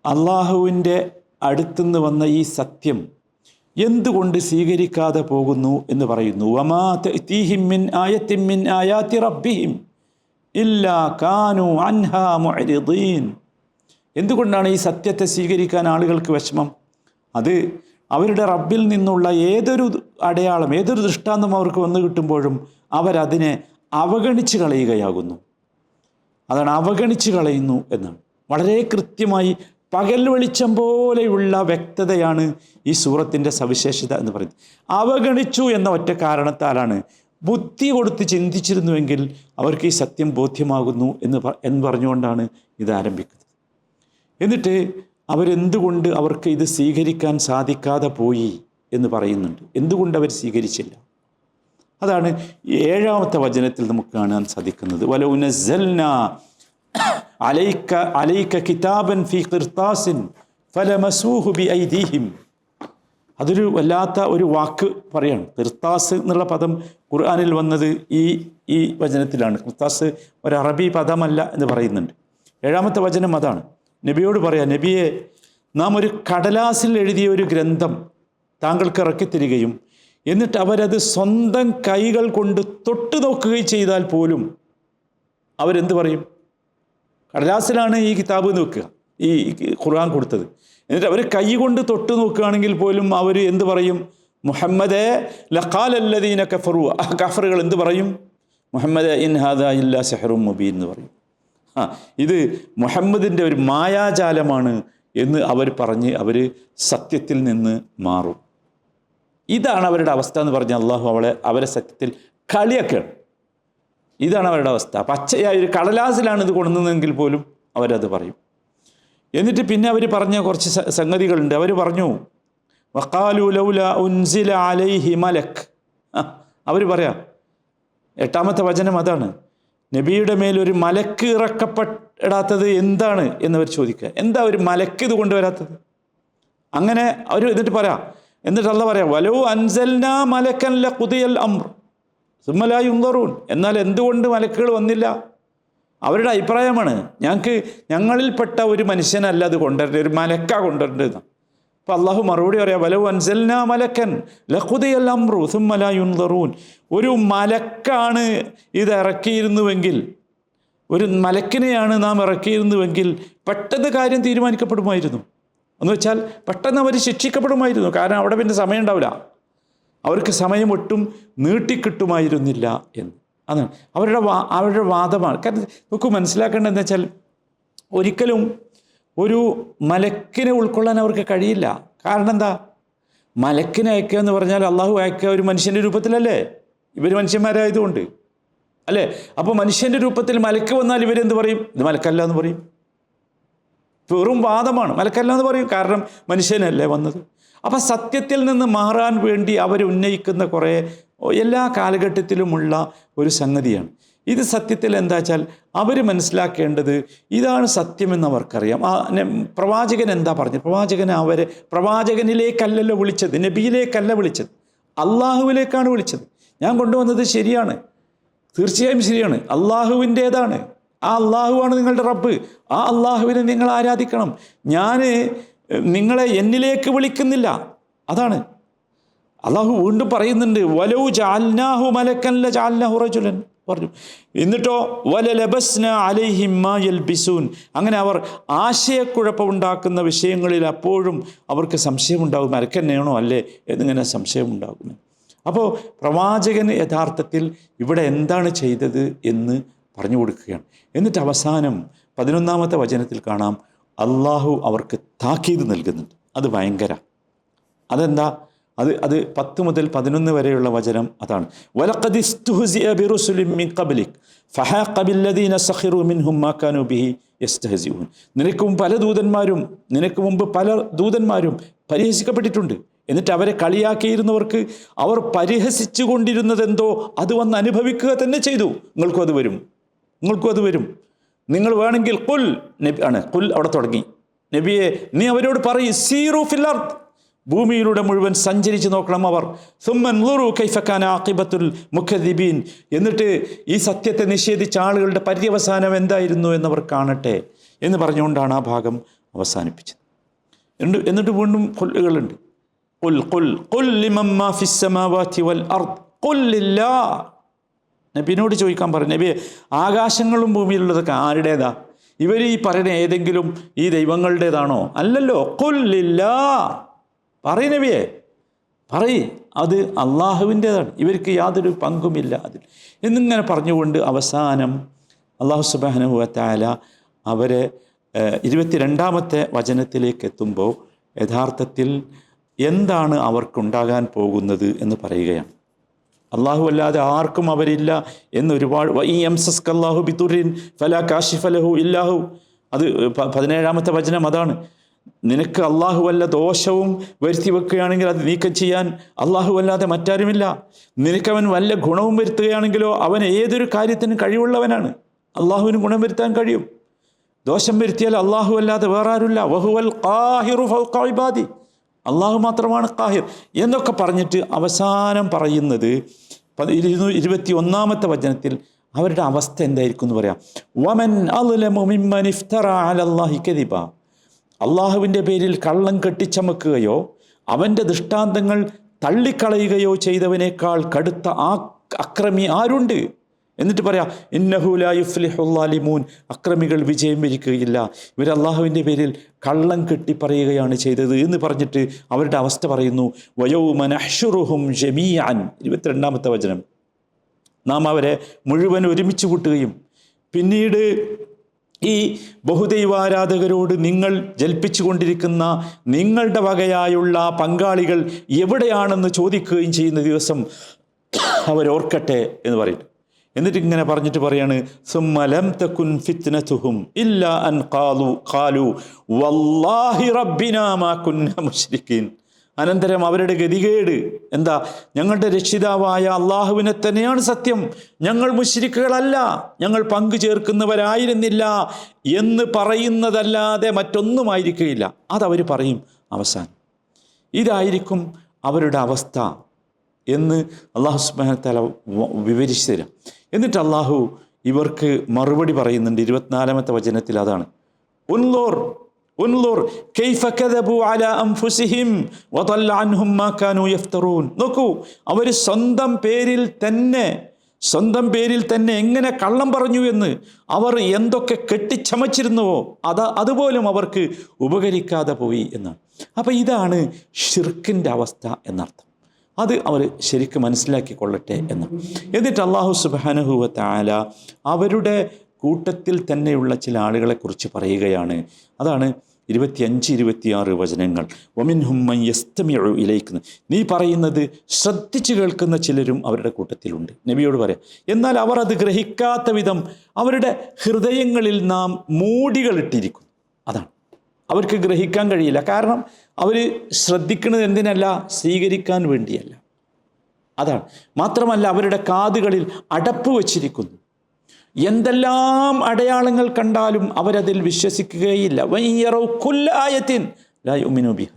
Speaker 1: അള്ളാഹുവിന്റെ അടുത്തുനിന്ന് വന്ന ഈ സത്യം എന്തുകൊണ്ട് സ്വീകരിക്കാതെ പോകുന്നു എന്ന് പറയുന്നു. വമാ റബ്ബിഹിം ഇല്ലാ കാനു അൻഹാ എന്തുകൊണ്ടാണ് ഈ സത്യത്തെ സ്വീകരിക്കാൻ ആളുകൾക്ക് വിഷമം? അത് അവരുടെ റബ്ബിൽ നിന്നുള്ള ഏതൊരു അടയാളം ഏതൊരു ദൃഷ്ടാന്തം അവർക്ക് വന്നു കിട്ടുമ്പോഴും അവരതിനെ അവഗണിച്ച് കളയുകയാകുന്നു. അതാണ് അവഗണിച്ച് കളയുന്നു എന്നാണ്. വളരെ കൃത്യമായി പകൽ വെളിച്ചം പോലെയുള്ള വ്യക്തതയാണ് ഈ സൂറത്തിന്റെ സവിശേഷത എന്ന് പറയുന്നത്. അവഗണിച്ചു എന്ന ഒറ്റ കാരണത്താലാണ് ബുദ്ധി കൊടുത്ത് ചിന്തിച്ചിരുന്നുവെങ്കിൽ അവർക്ക് ഈ സത്യം ബോധ്യമാകുന്നു എന്ന് എന്ന് പറഞ്ഞുകൊണ്ടാണ് ഇത് ആരംഭിക്കുന്നത്. എന്നിട്ട് അവരെന്തുകൊണ്ട് അവർക്ക് ഇത് സ്വീകരിക്കാൻ സാധിക്കാതെ പോയി എന്ന് പറയുന്നുണ്ട്. എന്തുകൊണ്ട് അവർ സ്വീകരിച്ചില്ല? അതാണ് ഏഴാമത്തെ വചനത്തിൽ നമുക്ക് കാണാൻ സാധിക്കുന്നത്. വലൗനസ്സൽന അലൈക്ക അലൈക്ക കിതാബൻ ഫി ഖിർത്താസിൻ ഫലമസൂഹു ബി അതൊരു വല്ലാത്ത ഒരു വാക്ക് പറയാണ്. കിർത്താസ് എന്നുള്ള പദം ഖുർആാനിൽ വന്നത് ഈ ഈ വചനത്തിലാണ്. കിർത്താസ് ഒരു അറബി പദമല്ല എന്ന് പറയുന്നുണ്ട്. ഏഴാമത്തെ വചനം അതാണ്. നബിയോട് പറയാം നബിയെ നാം ഒരു കടലാസിൽ എഴുതിയ ഒരു ഗ്രന്ഥം താങ്കൾക്ക് ഇറക്കിത്തരികയും എന്നിട്ട് അവരത് സ്വന്തം കൈകൾ കൊണ്ട് തൊട്ട് നോക്കുകയും ചെയ്താൽ പോലും അവരെന്ത് പറയും? കടലാസിലാണ് ഈ കിതാബ് നോക്കുക. ഈ ഖുർആൻ കൊടുത്തത്. എന്നിട്ട് അവർ കൈ കൊണ്ട് തൊട്ട് നോക്കുകയാണെങ്കിൽ പോലും അവർ എന്ത് പറയും? മുഹമ്മദേ ലഖാലല്ലദീന കഫറു. ആ കഫറുകൾ എന്ത് പറയും? മുഹമ്മദ് ഇൻ ഹാദ ഇല്ല സെഹറും മുബീൻ എന്ന് പറയും. ആ ഇത് മുഹമ്മദിന്റെ ഒരു മായാജാലമാണ് എന്ന് അവർ പറഞ്ഞ് അവർ സത്യത്തിൽ നിന്ന് മാറും. ഇതാണ് അവരുടെ അവസ്ഥ എന്ന് പറഞ്ഞ് അള്ളാഹു അവളെ അവരെ സത്യത്തിൽ കളിയൊക്കെയാണ് ഇതാണ് അവരുടെ അവസ്ഥ. പച്ചയായ ഒരു കടലാസിലാണ് ഇത് കൊണ്ടുവന്നതെങ്കിൽ പോലും അവരത് പറയും. എന്നിട്ട് പിന്നെ അവർ പറഞ്ഞ കുറച്ച് സംഗതികളുണ്ട്. അവർ പറഞ്ഞു വക്കാലു ലൗല ഉൻസില അലൈ ഹിമലക് അവർ പറയാം എട്ടാമത്തെ വചനം അതാണ്. നബിയുടെ മേൽ ഒരു മലക്ക് ഇറക്കപ്പെടാത്തത് എന്താണ് എന്നവർ ചോദിക്കുക. എന്താ ഒരു മലക്ക് ഇത് കൊണ്ടുവരാത്തത്? അങ്ങനെ അവർ എന്നിട്ട് പറയാം എന്നിട്ട് അല്ല പറയാം വലോ അൻസൽന മലക്കല്ല കുതിയൽ അമ്ര സുമ്മലായി ഉന്തറൂൻ എന്നാൽ എന്തുകൊണ്ട് മലക്കുകൾ വന്നില്ല? അവരുടെ അഭിപ്രായമാണ് ഞങ്ങൾക്ക് ഞങ്ങളിൽപ്പെട്ട ഒരു മനുഷ്യനല്ല അത് കൊണ്ടുവരേണ്ടത് ഒരു മലക്ക കൊണ്ടുവരേണ്ടത്. അപ്പം അള്ളാഹു മറുപടി പറയാം വലവ് അൻസൽന മലക്കൻ ലഖുദിയൽ അമ്രു സുമ്മലായി ഉന്തറൂൻ ഒരു മലക്കാണ് ഇത് ഇറക്കിയിരുന്നുവെങ്കിൽ ഒരു മലക്കിനെയാണ് നാം ഇറക്കിയിരുന്നുവെങ്കിൽ പെട്ടെന്ന് കാര്യം തീരുമാനിക്കപ്പെടുമായിരുന്നു. എന്ന് വെച്ചാൽ പെട്ടെന്ന് അവർ ശിക്ഷിക്കപ്പെടുമായിരുന്നു. കാരണം അവിടെ പിന്നെ സമയം ഉണ്ടാവില്ല അവർക്ക് സമയം ഒട്ടും നീട്ടിക്കിട്ടുമായിരുന്നില്ല എന്ന്. അതാണ്. അവരുടെ വാ അവരുടെ വാദമാണ്. കാരണം നമുക്ക് മനസ്സിലാക്കേണ്ടതെന്ന് വെച്ചാൽ ഒരിക്കലും ഒരു മലക്കിനെ ഉൾക്കൊള്ളാൻ അവർക്ക് കഴിയില്ല. കാരണം എന്താ? മലക്കിനെ അയക്കുക എന്ന് പറഞ്ഞാൽ അള്ളാഹു അയക്കുക ഒരു മനുഷ്യന്റെ രൂപത്തിലല്ലേ? ഇവർ മനുഷ്യന്മാരായതുകൊണ്ട്. അല്ലേ? അപ്പോൾ മനുഷ്യന്റെ രൂപത്തിൽ മലക്ക് വന്നാൽ ഇവരെന്ത് പറയും? ഇത് മലക്കല്ല എന്ന് പറയും. വെറും വാദമാണ്. മലക്കല്ല എന്ന് പറയും. കാരണം മനുഷ്യനല്ലേ വന്നത്? അപ്പം സത്യത്തിൽ നിന്ന് മാറാൻ വേണ്ടി അവർ ഉന്നയിക്കുന്ന കുറേ എല്ലാ കാലഘട്ടത്തിലുമുള്ള ഒരു സംഗതിയാണ്. ഇത് സത്യത്തിൽ എന്താ വെച്ചാൽ അവർ മനസ്സിലാക്കേണ്ടത് ഇതാണ് സത്യമെന്ന് അവർക്കറിയാം. ആ പ്രവാചകൻ എന്താ പറഞ്ഞത്? പ്രവാചകൻ അവരെ പ്രവാചകനിലേക്കല്ലല്ലോ വിളിച്ചത് നബിയിലേക്കല്ല വിളിച്ചത് അള്ളാഹുവിലേക്കാണ് വിളിച്ചത്. ഞാൻ കൊണ്ടുവന്നത് ശരിയാണ്. തീർച്ചയായും ശരിയാണ്. അള്ളാഹുവിന്റേതാണ് ആ അള്ളാഹുവാണ് നിങ്ങളുടെ റബ്ബ്. ആ അള്ളാഹുവിനെ നിങ്ങൾ ആരാധിക്കണം. ഞാൻ നിങ്ങളെ എന്നിലേക്ക് വിളിക്കുന്നില്ല. അതാണ്. അള്ളാഹു വീണ്ടും പറയുന്നുണ്ട് വലൗ ജാൽനാഹു മലക്കല്ല ജാൽനാഹു റജുലൻ. പറഞ്ഞു. എന്നിട്ടോ വല ലബസ്ന അലൈഹിമ്മ യൽബിസൂൻ. അങ്ങനെ അവർ ആശയക്കുഴപ്പമുണ്ടാക്കുന്ന വിഷയങ്ങളിൽ അപ്പോഴും അവർക്ക് സംശയമുണ്ടാകും മരക്കന്നെയാണോ അല്ലേ? എന്നിങ്ങനെ സംശയമുണ്ടാകും അപ്പോൾ പ്രവാചകന് യഥാർത്ഥത്തിൽ ഇവിടെ എന്താണ് ചെയ്തത് എന്ന് പറഞ്ഞു കൊടുക്കുകയാണ്. എന്നിട്ട് അവസാനം പതിനൊന്നാമത്തെ വചനത്തിൽ കാണാം. അള്ളാഹു അവർക്ക് താക്കീത് നൽകുന്നുണ്ട്. അത് ഭയങ്കര. അതെന്താ? അത് അത് പത്ത് മുതൽ പതിനൊന്ന് വരെയുള്ള വചനം അതാണ്. നിനക്കും പല ദൂതന്മാരും നിനക്ക് മുമ്പ് പല ദൂതന്മാരും പരിഹസിക്കപ്പെട്ടിട്ടുണ്ട്. എന്നിട്ട് അവരെ കളിയാക്കിയിരുന്നവർക്ക് അവർ പരിഹസിച്ചു കൊണ്ടിരുന്നതെന്തോ അത് വന്ന് അനുഭവിക്കുക തന്നെ ചെയ്തു. നിങ്ങൾക്കും അത് വരും. നിങ്ങൾക്കും അത് വരും. നിങ്ങൾ വേണമെങ്കിൽ കുൽ നബി ആണ് കുൽ അവിടെ തുടങ്ങി. നബിയെ നീ അവരോട് പറയും സീറു ഫില്ലർ ഭൂമിയിലൂടെ മുഴുവൻ സഞ്ചരിച്ച് നോക്കണം അവർ. സുമ്മൻ നൂറു കൈഫക്കാൻ ആക്കിബത്തുൽ മുഖദിബീൻ എന്നിട്ട് ഈ സത്യത്തെ നിഷേധിച്ച ആളുകളുടെ പര്യവസാനം എന്തായിരുന്നു എന്നവർ കാണട്ടെ എന്ന് പറഞ്ഞുകൊണ്ടാണ് ആ ഭാഗം അവസാനിപ്പിച്ചത്. എന്നിട്ട് എന്നിട്ട് വീണ്ടും കൊല്ലുകളുണ്ട് കൊൽ കൊൽ കൊല്ലിമമ്മ ഫിസ്സമാവാത്തി വൽ അർദ്. നബിനോട് ചോദിക്കാൻ പറഞ്ഞു നബിയെ ആകാശങ്ങളും ഭൂമിയിലുള്ളതൊക്കെ ആരുടേതാ? ഇവർ ഈ പറയുന്ന ഏതെങ്കിലും ഈ ദൈവങ്ങളുടേതാണോ? അല്ലല്ലോ കൊല്ലില്ല പറയ നബിയെ പറയ് അത് അള്ളാഹുവിന്റേതാണ്. ഇവർക്ക് യാതൊരു പങ്കുമില്ല അതിൽ. എന്നിങ്ങനെ പറഞ്ഞുകൊണ്ട് അവസാനം അള്ളാഹു സുബാനുഭവത്തായ അവരെ ഇരുപത്തിരണ്ടാമത്തെ വചനത്തിലേക്ക് എത്തുമ്പോൾ യഥാർത്ഥത്തിൽ എന്താണ് അവർക്കുണ്ടാകാൻ പോകുന്നത് എന്ന് പറയുകയാണ്. അള്ളാഹു അല്ലാതെ ആർക്കും അവരില്ല എന്ന് ഒരുപാട് ഈ എംസസ്ക് അള്ളാഹു ബിതുരിൻ ഫല കാഷിഫലഹു ഇല്ലാഹു. അത് പതിനേഴാമത്തെ വചനം അതാണ്. നിനക്ക് അള്ളാഹു വല്ല ദോഷവും വരുത്തി വെക്കുകയാണെങ്കിൽ അത് നീക്കം ചെയ്യാൻ അള്ളാഹു അല്ലാതെ മറ്റാരുമില്ല. നിനക്കവൻ വല്ല ഗുണവും വരുത്തുകയാണെങ്കിലോ അവൻ ഏതൊരു കാര്യത്തിനും കഴിവുള്ളവനാണ്. അള്ളാഹുവിന് ഗുണം വരുത്താൻ കഴിയും. ദോഷം വരുത്തിയാൽ അള്ളാഹു അല്ലാതെ വേറെ ആരുമില്ല വഹുവൽ ഇബാദി. അള്ളാഹു മാത്രമാണ് കാഹിർ എന്നൊക്കെ പറഞ്ഞിട്ട് അവസാനം പറയുന്നത് ഇരുപത്തി ഒന്നാമത്തെ വചനത്തിൽ അവരുടെ അവസ്ഥ എന്തായിരിക്കും എന്ന് പറയാം. വമൻ അള്ളാഹുവിന്റെ പേരിൽ കള്ളം കെട്ടിച്ചമക്കുകയോ അവന്റെ ദൃഷ്ടാന്തങ്ങൾ തള്ളിക്കളയുകയോ ചെയ്തവനേക്കാൾ കടുത്ത ആ അക്രമി ആരുണ്ട്? എന്നിട്ട് പറയാം ഇന്നഹുലായുഫ്ലിഹുല്ലാലിമൂൻ അക്രമികൾ വിജയം വരിക്കുകയില്ല ഇവർ അള്ളാഹുവിന്റെ പേരിൽ കള്ളം കെട്ടി പറയുകയാണ് ചെയ്തത് എന്ന് പറഞ്ഞിട്ട് അവരുടെ അവസ്ഥ പറയുന്നു. വയോമനഹ്ഷുറുഹും ജമീയാൻ ഇരുപത്തിരണ്ടാമത്തെ വചനം. നാം അവരെ മുഴുവൻ ഒരുമിച്ച് കൂട്ടുകയും പിന്നീട് ഈ ബഹുദൈവാരാധകരോട് നിങ്ങൾ ജൽപ്പിച്ചു കൊണ്ടിരിക്കുന്ന നിങ്ങളുടെ വകയായുള്ള പങ്കാളികൾ എവിടെയാണെന്ന് ചോദിക്കുകയും ചെയ്യുന്ന ദിവസം അവരോർക്കട്ടെ എന്ന് പറയും എന്നിട്ട് ഇങ്ങനെ പറഞ്ഞിട്ട് പറയാണ് സുമ്മലം ഫിത്നതുഹും അൻ ഖാലു ഖാലു വല്ലാഹി മാ കുന്ന അനന്തരം അവരുടെ ഗതികേട് എന്താ? ഞങ്ങളുടെ രക്ഷിതാവായ അള്ളാഹുവിനെ തന്നെയാണ് സത്യം. ഞങ്ങൾ മുശ്രിക്കുകളല്ല ഞങ്ങൾ പങ്കു ചേർക്കുന്നവരായിരുന്നില്ല എന്ന് പറയുന്നതല്ലാതെ മറ്റൊന്നുമായിരിക്കുകയില്ല. അതവർ പറയും അവസാനം. ഇതായിരിക്കും അവരുടെ അവസ്ഥ. എന്ന് അള്ളാഹു സുബാനത്തല വിവരിച്ചു തരാം. എന്നിട്ട് അള്ളാഹു ഇവർക്ക് മറുപടി പറയുന്നുണ്ട്. ഇരുപത്തിനാലാമത്തെ വചനത്തിൽ അതാണ്. നോക്കൂ അവർ സ്വന്തം പേരിൽ തന്നെ സ്വന്തം പേരിൽ തന്നെ എങ്ങനെ കള്ളം പറഞ്ഞു എന്ന് അവർ എന്തൊക്കെ കെട്ടിച്ചമച്ചിരുന്നുവോ അത് അതുപോലും അവർക്ക് ഉപകരിക്കാതെ പോയി എന്നാണ്. അപ്പം ഇതാണ് ഷിർക്കിന്റെ അവസ്ഥ എന്നർത്ഥം. അത് അവർ ശരിക്കും മനസ്സിലാക്കിക്കൊള്ളട്ടെ എന്ന്. എന്നിട്ട് അള്ളാഹു സുബാനഹുവ താല അവരുടെ കൂട്ടത്തിൽ തന്നെയുള്ള ചില ആളുകളെക്കുറിച്ച് പറയുകയാണ്. അതാണ് ഇരുപത്തിയഞ്ച് ഇരുപത്തിയാറ് വചനങ്ങൾ. ഒമിൻ ഹുമ്മൻ യസ്തമിഴു നീ പറയുന്നത് ശ്രദ്ധിച്ചു കേൾക്കുന്ന ചിലരും അവരുടെ കൂട്ടത്തിലുണ്ട്. നബിയോട് പറയാം എന്നാൽ അവർ അത് ഗ്രഹിക്കാത്ത വിധം അവരുടെ ഹൃദയങ്ങളിൽ നാം മൂടികളിട്ടിരിക്കുന്നു അതാണ്. അവർക്ക് ഗ്രഹിക്കാൻ കഴിയില്ല. കാരണം അവർ ശ്രദ്ധിക്കുന്നത് എന്തിനല്ല? സ്വീകരിക്കാൻ വേണ്ടിയല്ല. അതാണ്. മാത്രമല്ല അവരുടെ കാതുകളിൽ അടപ്പ് വച്ചിരിക്കുന്നു. എന്തെല്ലാം അടയാളങ്ങൾ കണ്ടാലും അവരതിൽ വിശ്വസിക്കുകയില്ല. വയ്യറൗ കുല്ലായത്തിൻ ലാ യുമിനു ബിഹ.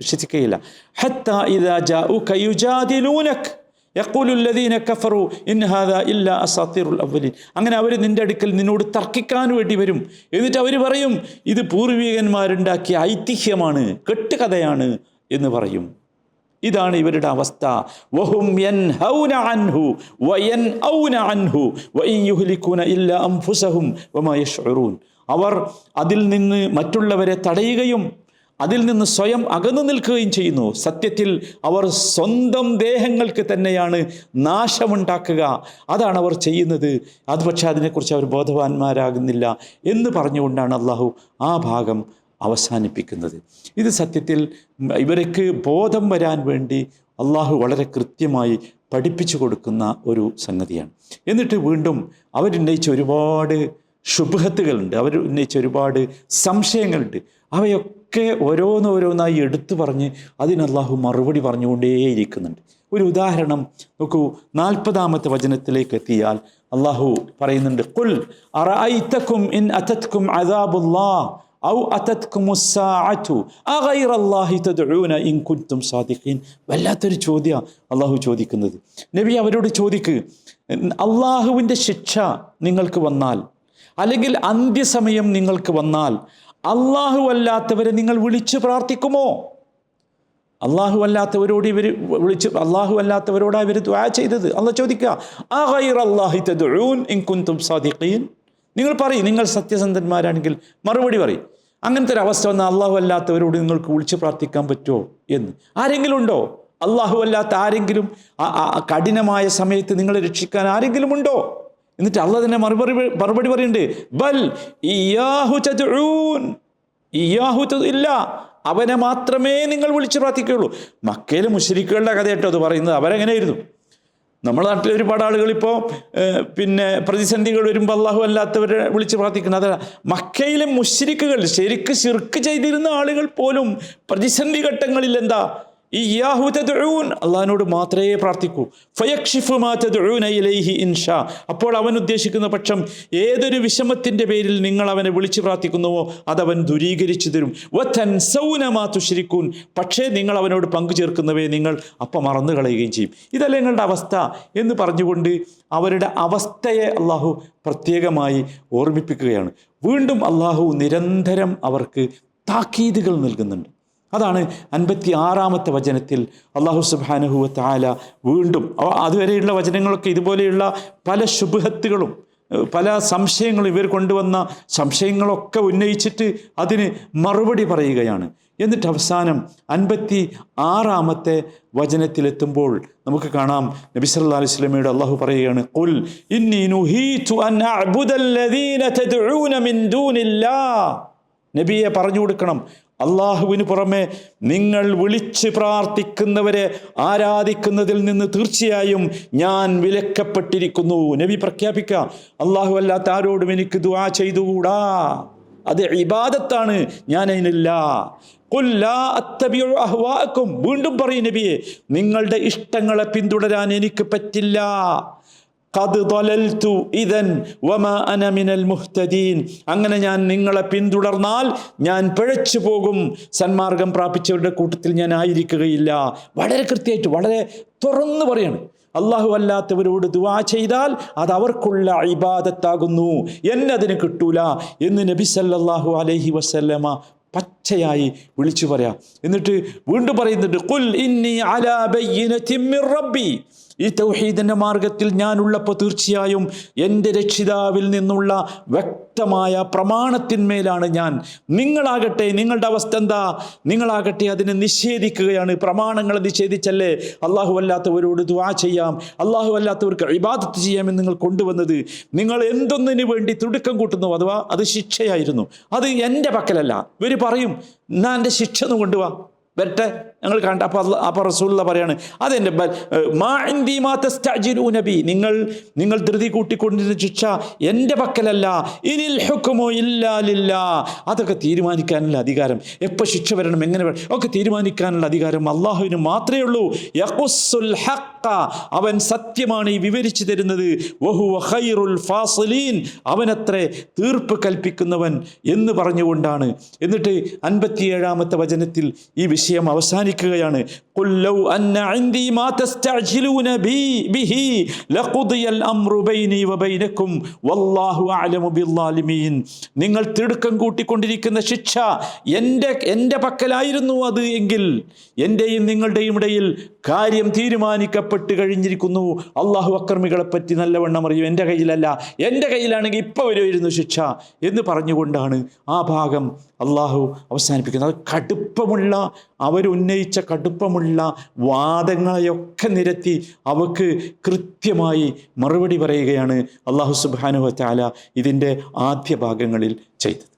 Speaker 1: വിശ്വസിക്കുകയില്ല. ഹത്ത ഇദാ ജാഉക യുജാദിലൂനക്. യക്കൂലുല്ലദീന കഫറു ഇൻഹാദ ഇല്ല അസാത്തിറുൽ അവലീൻ അങ്ങനെ അവർ നിന്റെ അടുക്കൽ നിന്നോട് തർക്കിക്കാൻ വേണ്ടി വരും. എന്നിട്ട് അവർ പറയും ഇത് പൂർവികന്മാരുണ്ടാക്കിയ ഐതിഹ്യമാണ് കെട്ടുകഥയാണ് എന്ന് പറയും. ഇതാണ് ഇവരുടെ അവസ്ഥ. വഹും യൻഹൗന അൻഹു അൻഹു ഇല്ല അവർ അതിൽ നിന്ന് മറ്റുള്ളവരെ തടയുകയും അതിൽ നിന്ന് സ്വയം അകന്നു നിൽക്കുകയും ചെയ്യുന്നു. സത്യത്തിൽ അവർ സ്വന്തം ദേഹങ്ങൾക്ക് തന്നെയാണ് നാശമുണ്ടാക്കുക. അതാണ് അവർ ചെയ്യുന്നത്. അത് പക്ഷേ അതിനെക്കുറിച്ച് അവർ ബോധവാന്മാരാകുന്നില്ല എന്ന് പറഞ്ഞുകൊണ്ടാണ് അള്ളാഹു ആ ഭാഗം അവസാനിപ്പിക്കുന്നത്. ഇത് സത്യത്തിൽ ഇവർക്ക് ബോധം വരാൻ വേണ്ടി അള്ളാഹു വളരെ കൃത്യമായി പഠിപ്പിച്ചു കൊടുക്കുന്ന ഒരു സംഗതിയാണ്. എന്നിട്ട് വീണ്ടും അവരുന്നയിച്ച ഒരുപാട് ശുഭഹത്തുകളുണ്ട്. അവർ ഉന്നയിച്ച ഒരുപാട് സംശയങ്ങളുണ്ട്. അവയൊക്കെ ഓരോന്നോരോന്നായി എടുത്തു പറഞ്ഞ് അതിന് അള്ളാഹു മറുപടി പറഞ്ഞുകൊണ്ടേയിരിക്കുന്നുണ്ട്. ഒരു ഉദാഹരണം നോക്കൂ നാൽപ്പതാമത്തെ വചനത്തിലേക്ക് എത്തിയാൽ അള്ളാഹു പറയുന്നുണ്ട് കുൽ അറഅയ്തക്കും ഇൻ അതത്കും അദാബുല്ലാ ഔ അതത്കും ഉസ്സാഅതു തദ്ഊന ഇൻ സാദിഖീൻ. വല്ലാത്തൊരു ചോദ്യം അള്ളാഹു ചോദിക്കുന്നത്. നബി അവരോട് ചോദിക്ക് അള്ളാഹുവിന്റെ ശിക്ഷ നിങ്ങൾക്ക് വന്നാൽ അല്ലെങ്കിൽ അന്ത്യസമയം നിങ്ങൾക്ക് വന്നാൽ അള്ളാഹു അല്ലാത്തവരെ നിങ്ങൾ വിളിച്ചു പ്രാർത്ഥിക്കുമോ? അള്ളാഹു അല്ലാത്തവരോട് ഇവർ വിളിച്ച് അള്ളാഹു അല്ലാത്തവരോട് ഇവർ ദ്വാ ചെയ്തത്? അള്ളാഹ് ചോദിക്കുക സാദിഖീൻ? നിങ്ങൾ പറയും നിങ്ങൾ സത്യസന്ധന്മാരാണെങ്കിൽ മറുപടി പറയും. അങ്ങനത്തെ ഒരു അവസ്ഥ വന്നാൽ അള്ളാഹു അല്ലാത്തവരോട് നിങ്ങൾക്ക് വിളിച്ച് പ്രാർത്ഥിക്കാൻ പറ്റുമോ എന്ന്. ആരെങ്കിലും ഉണ്ടോ? അള്ളാഹു അല്ലാത്ത ആരെങ്കിലും കഠിനമായ സമയത്ത് നിങ്ങളെ രക്ഷിക്കാൻ ആരെങ്കിലും ഉണ്ടോ? എന്നിട്ട് അള്ള തന്നെ മറുപടി മറുപടി പറയുന്നുണ്ട് ബൽ ഇല്ല അവനെ മാത്രമേ നിങ്ങൾ വിളിച്ച് പ്രാർത്ഥിക്കുകയുള്ളൂ മക്കയിലെ മുഷരിക്കുകളുടെ കഥ കേട്ടോ അത് പറയുന്നത് അവരെങ്ങനെയായിരുന്നു? നമ്മുടെ നാട്ടിൽ ഒരുപാട് ആളുകൾ ഇപ്പോൾ പിന്നെ പ്രതിസന്ധികൾ വരുമ്പോൾ അള്ളാഹു അല്ലാത്തവരെ വിളിച്ച് പ്രാർത്ഥിക്കുന്നത് അതല്ല മക്കയിലെ മുഷരിക്കുകൾ ശരിക്ക് ശിർക്ക് ചെയ്തിരുന്ന ആളുകൾ പോലും പ്രതിസന്ധി ഘട്ടങ്ങളിൽ എന്താ ഈ യാഹു തദ്ഊൻ അള്ളാഹിനോട് മാത്രമേ പ്രാർത്ഥിക്കൂ. ഫയക്ഷിഫു മാ തദ്ഊന ഇലൈഹി ഇൻഷാ. അപ്പോൾ അവൻ ഉദ്ദേശിക്കുന്ന പക്ഷം ഏതൊരു വിഷമത്തിന്റെ പേരിൽ നിങ്ങൾ അവനെ വിളിച്ചു പ്രാർത്ഥിക്കുന്നുവോ അതവൻ ദുരീകരിച്ചു തരും. വതൻസൗന മാ തുശ്രിക്കൂൻ. പക്ഷേ നിങ്ങൾ അവനോട് പങ്കു ചേർക്കുന്നവയെ നിങ്ങൾ അപ്പം മറന്നു കളയുകയും ചെയ്യും. ഇതല്ല നിങ്ങളുടെ അവസ്ഥ എന്ന് പറഞ്ഞുകൊണ്ട് അവരുടെ അവസ്ഥയെ അള്ളാഹു പ്രത്യേകമായി ഓർമ്മിപ്പിക്കുകയാണ്. വീണ്ടും അള്ളാഹു നിരന്തരം അവർക്ക് താക്കീതുകൾ നൽകുന്നുണ്ട്. അതാണ് അൻപത്തി ആറാമത്തെ വചനത്തിൽ അള്ളാഹു സുബാനഹുവ താല വീണ്ടും അതുവരെയുള്ള വചനങ്ങളൊക്കെ ഇതുപോലെയുള്ള പല ശുഭഹത്തുകളും പല സംശയങ്ങളും ഇവർ കൊണ്ടുവന്ന സംശയങ്ങളൊക്കെ ഉന്നയിച്ചിട്ട് അതിന് മറുപടി പറയുകയാണ്. എന്നിട്ട് അവസാനം അൻപത്തി ആറാമത്തെ വചനത്തിലെത്തുമ്പോൾ നമുക്ക് കാണാം നബി സല്ലാ അലൈഹി വസല്ലമയുടെ അള്ളാഹു പറയുകയാണ് ദൂനില്ലാഹ് നബിയെ പറഞ്ഞു കൊടുക്കണം അള്ളാഹുവിന് പുറമെ നിങ്ങൾ വിളിച്ച് പ്രാർത്ഥിക്കുന്നവരെ ആരാധിക്കുന്നതിൽ നിന്ന് തീർച്ചയായും ഞാൻ വിലക്കപ്പെട്ടിരിക്കുന്നു. നബി പ്രഖ്യാപിക്കുക അള്ളാഹു അല്ലാത്ത ആരോടും എനിക്ക് ദുവാ ചെയ്തുകൂടാ. അത് ഇബാദത്താണ്. ഞാൻ അതിനില്ല. വീണ്ടും പറയും നബിയെ നിങ്ങളുടെ ഇഷ്ടങ്ങളെ പിന്തുടരാൻ എനിക്ക് പറ്റില്ല. കത് തൊലൽത്തു ഇതൻ വമ അനമിനൽ മുഹ്തദീൻ. അങ്ങനെ ഞാൻ നിങ്ങളെ പിന്തുടർന്നാൽ ഞാൻ പിഴച്ചു പോകും. സന്മാർഗം പ്രാപിച്ചവരുടെ കൂട്ടത്തിൽ ഞാൻ ആയിരിക്കുകയില്ല. വളരെ കൃത്യമായിട്ട് വളരെ തുറന്നു പറയാണ്. അള്ളാഹു അല്ലാത്തവരോട് ദുവാ ചെയ്താൽ അത് അവർക്കുള്ള ഇബാദത്താകുന്നു. എന്നതിന് കിട്ടൂല എന്ന് നബി സല്ലാഹു അലൈഹി വസല്ലമ പച്ചയായി വിളിച്ചു പറയാം. എന്നിട്ട് വീണ്ടും പറയുന്നുണ്ട് കുൽ ഇന്നി അലാ റബ്ബി. ഈ തൗഹീദിന്റെ മാർഗത്തിൽ ഞാനുള്ളപ്പോൾ തീർച്ചയായും എന്റെ രക്ഷിതാവിൽ നിന്നുള്ള വ്യക്തമായ പ്രമാണത്തിന്മേലാണ് ഞാൻ. നിങ്ങളാകട്ടെ നിങ്ങളുടെ അവസ്ഥ എന്താ? നിങ്ങളാകട്ടെ അതിനെ നിഷേധിക്കുകയാണ്. പ്രമാണങ്ങൾ നിഷേധിച്ചല്ലേ? അള്ളാഹു അല്ലാത്തവരോട് ദുആ ചെയ്യാം. അള്ളാഹു അല്ലാത്തവർക്ക് ഇബാദത്ത് ചെയ്യാമെന്ന് നിങ്ങൾ കൊണ്ടുവന്നത്. നിങ്ങൾ എന്തൊന്നിനു വേണ്ടി തുടുക്കം കൂട്ടുന്നു അഥവാ അത് ശിക്ഷയായിരുന്നു. അത് എന്റെ പക്കലല്ല. ഇവർ പറയും എന്നാ എന്റെ ശിക്ഷ ഒന്ന് കൊണ്ടുവാ. വരട്ടെ. ഞങ്ങൾ കണ്ട അപ്പോൾ അല്ല അപ്പോൾ റസൂള്ള പറയാണ് അതെന്റെ നബി. നിങ്ങൾ നിങ്ങൾ ധൃതി കൂട്ടിക്കൊണ്ടിരുന്ന ശിക്ഷ എന്റെ പക്കലല്ല. ഇനിൽ ഹുക്കുമോ ഇല്ലാലില്ല അതൊക്കെ തീരുമാനിക്കാനുള്ള അധികാരം. എപ്പോൾ ശിക്ഷ വരണം എങ്ങനെ വരണം ഒക്കെ തീരുമാനിക്കാനുള്ള അധികാരം അള്ളാഹുവിന് മാത്രമേ ഉള്ളൂ. യഖുസ്സുൽ ഹക്ക അവൻ സത്യമാണ് ഈ വിവരിച്ചു തരുന്നത്. വഹുവ ഖൈറുൽ ഫാസലീൻ. അവനത്രേ തീർപ്പ് കൽപ്പിക്കുന്നവൻ എന്ന് പറഞ്ഞുകൊണ്ടാണ്. എന്നിട്ട് അൻപത്തിയേഴാമത്തെ വചനത്തിൽ ഈ വിഷയം അവസാനിക്കുകയാണ് "ഖുൽ ലൗ അന്ന ഇൻദി മാ തസ്തഅ്ജിലൂന ബി ബിഹി ലഖുദിയൽ അംറു ബൈനി വബൈനക്കും വല്ലാഹു അഅലമു ബിദ്ദാലിമീൻ നിങ്ങൾ തിടുക്കം കൂട്ടിക്കൊണ്ടിരിക്കുന്ന ശിക്ഷ എന്റെ എന്റെ പക്കലായിരുന്നു അത് എങ്കിൽ എന്റെയും നിങ്ങളുടെയും ഇടയിൽ കാര്യം തീരുമാനിക്കപ്പെട്ട് കഴിഞ്ഞിരിക്കുന്നു. അള്ളാഹു അക്രമികളെ പറ്റി നല്ലവണ്ണം അറിയും. എന്റെ കയ്യിലല്ല. എന്റെ കയ്യിലാണെങ്കിൽ ഇപ്പോൾ വരുമായിരുന്നു ശിക്ഷ എന്ന് പറഞ്ഞുകൊണ്ടാണ് ആ ഭാഗം അള്ളാഹു അവസാനിപ്പിക്കുന്നത്. അത് കടുപ്പമുള്ള അവരുന്നയിച്ച കടുപ്പമുള്ള വാദങ്ങളെയൊക്കെ നിരത്തി അവക്ക് കൃത്യമായി മറുപടി പറയുകയാണ് അള്ളാഹു സുബാനുവ താല ഇതിന്റെ ആദ്യ ഭാഗങ്ങളിൽ ചെയ്തത്.